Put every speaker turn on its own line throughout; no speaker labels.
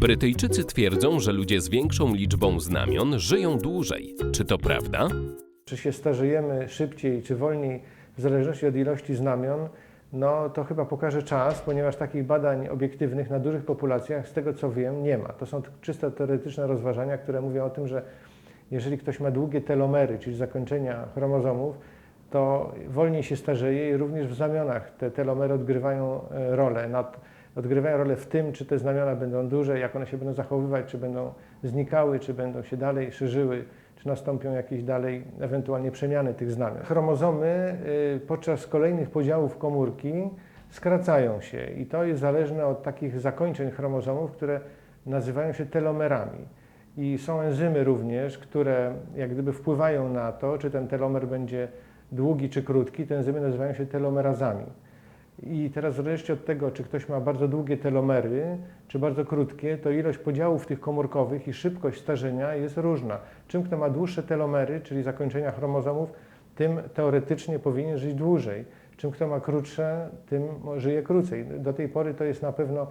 Brytyjczycy twierdzą, że ludzie z większą liczbą znamion żyją dłużej. Czy to prawda?
Czy się starzejemy szybciej czy wolniej, w zależności od ilości znamion, no to chyba pokaże czas, ponieważ takich badań obiektywnych na dużych populacjach, z tego co wiem, nie ma. To są czysto teoretyczne rozważania, które mówią o tym, że jeżeli ktoś ma długie telomery, czyli zakończenia chromozomów, to wolniej się starzeje i również w znamionach te telomery odgrywają e, rolę. Nad, odgrywają rolę w tym, czy te znamiona będą duże, jak one się będą zachowywać, czy będą znikały, czy będą się dalej szerzyły, czy nastąpią jakieś dalej ewentualnie przemiany tych znamion. Chromozomy y, podczas kolejnych podziałów komórki skracają się i to jest zależne od takich zakończeń chromozomów, które nazywają się telomerami. I są enzymy również, które jak gdyby wpływają na to, czy ten telomer będzie długi czy krótki. Te enzymy nazywają się telomerazami. I teraz w zależności od tego, czy ktoś ma bardzo długie telomery, czy bardzo krótkie, to ilość podziałów tych komórkowych i szybkość starzenia jest różna. Czym kto ma dłuższe telomery, czyli zakończenia chromozomów, tym teoretycznie powinien żyć dłużej. Czym kto ma krótsze, tym żyje krócej. Do tej pory to jest na pewno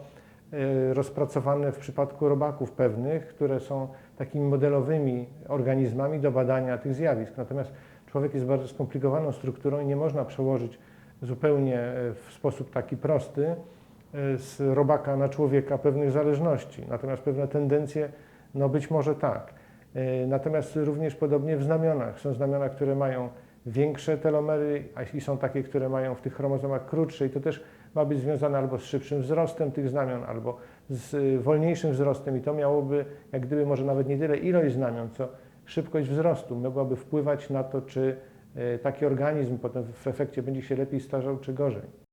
e, rozpracowane w przypadku robaków pewnych, które są takimi modelowymi organizmami do badania tych zjawisk. Natomiast człowiek jest bardzo skomplikowaną strukturą i nie można przełożyć zupełnie e, w sposób taki prosty e, z robaka na człowieka pewnych zależności. Natomiast pewne tendencje, no być może tak. E, Natomiast również podobnie w znamionach. Są znamiona, które mają większe telomery, i są takie, które mają w tych chromozomach krótsze i to też ma być związane albo z szybszym wzrostem tych znamion, albo z wolniejszym wzrostem i to miałoby, jak gdyby może nawet nie tyle ilość znamion, co szybkość wzrostu mogłaby wpływać na to, czy taki organizm potem w efekcie będzie się lepiej starzał, czy gorzej.